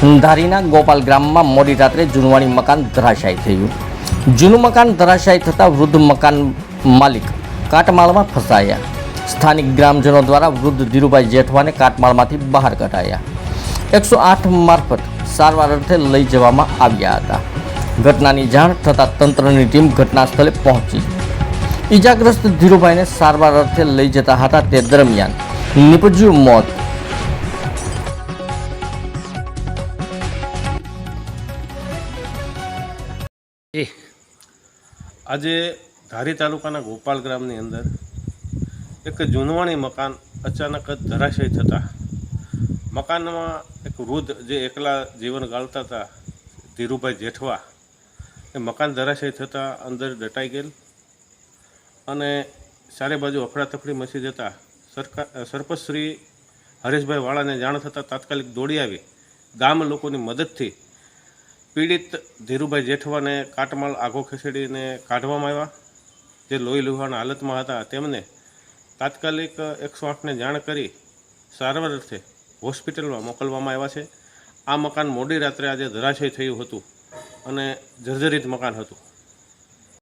ધારીના ગોપાલ ગ્રામમાં મોડી રાત્રે જૂનવાણી મકાન ધરાશાયી થયું. જૂનું મકાન ધરાશાયી થતાં વૃદ્ધ મકાન માલિક કાટમાળમાં ફસાયા. સ્થાનિક ગ્રામજનો દ્વારા વૃદ્ધ ધીરુભાઈ જેઠવાને કાટમાળમાંથી બહાર કઢાયા. એકસો આઠ મારફત સારવાર અર્થે લઈ જવામાં આવ્યા હતા. ઘટનાની જાણ થતાં તંત્રની ટીમ ઘટના સ્થળે પહોંચી. ઈજાગ્રસ્ત ધીરુભાઈને સારવાર અર્થે લઈ જતા હતા તે દરમિયાન નિપજ્યું મોત એ. આજે ધારી તાલુકાના ગોપાલ ગ્રામની અંદર એક જૂનવાણી મકાન અચાનક જ ધરાશય થતાં. મકાનમાં એક વૃદ્ધ જે એકલા જીવન ગાળતા હતા, ધીરુભાઈ જેઠવા, એ મકાન ધરાશય થતાં અંદર દટાઈ ગયેલ અને ચારે બાજુ અફડાતફડી મચી જતા સરકાર સરપંચશ્રી હરેશભાઈ વાળાને જાણ થતાં તાત્કાલિક દોડી આવી. ગામ લોકોની મદદથી પીડિત ધીરુભાઈ જેઠવાને કાટમાળ આઘો ખસેડીને કાઢવામાં આવ્યા. જે લોહી લુહાણા હાલતમાં હતા, તેમને તાત્કાલિક એકસો આઠને જાણ કરી સારવાર અર્થે હોસ્પિટલમાં મોકલવામાં આવ્યા છે. આ મકાન મોડી રાત્રે આજે ધરાશય થયું હતું અને જર્જરિત મકાન હતું.